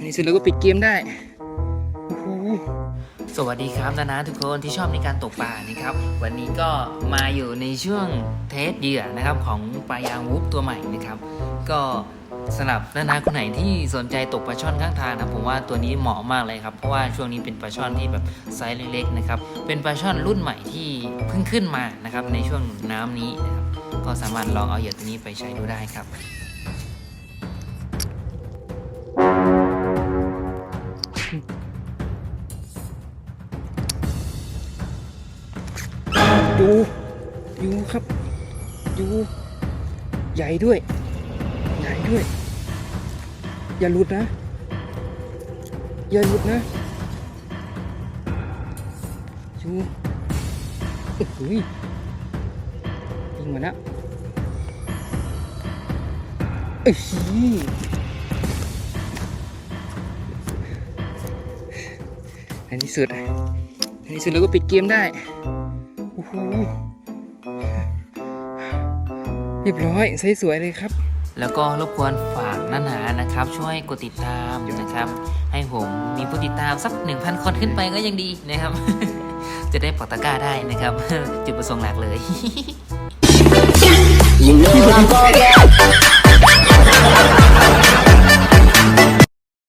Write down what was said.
ในสุดเราก็ปิดเกมได้โอ้โหสวัสดีครับนานาทุกคนที่ชอบในการตกปลานะครับ วันนี้ก็มาอยู่ในช่วงเทสเหยื่อนะครับของปลายางวูฟตัวใหม่นะครับ ก็สำหรับนานาคนไหนที่สนใจตกปลาช่อนข้างทางนะผมว่าตัวนี้เหมาะมากเลยครับเพราะว่าช่วงนี้เป็นปลาช่อนที่แบบไซส์เล็กๆนะครับเป็นปลาช่อนรุ่นใหม่ที่เพิ่งขึ้นมานะครับในช่วงน้ำนี้นะครับก็สามารถลองเอาเหยื่อตัวนี้ไปใช้ดูได้ครับ ดูยูครับยูใหญ่ด้วย ใหญ่ด้วย อย่าหลุดนะ อย่าหลุดนะยูโอ้โหยยิงมาแล้วเอ้ยในที่สุดในที่สุดเราก็ปิดเกมได้ อ้โหเรียบร้อยใสสวยเลยครับ แล้วก็รบกวนฝากนานานะครับ ช่วยกดติดตามนะครับ ให้ผมมีผู้ติดตามสัก 1,000 คนขึ้นไปก็ยังดีนะครับ จะได้ปอกตะกร้าได้นะครับ จุดประสงค์หลักเลย You know I'm gonna get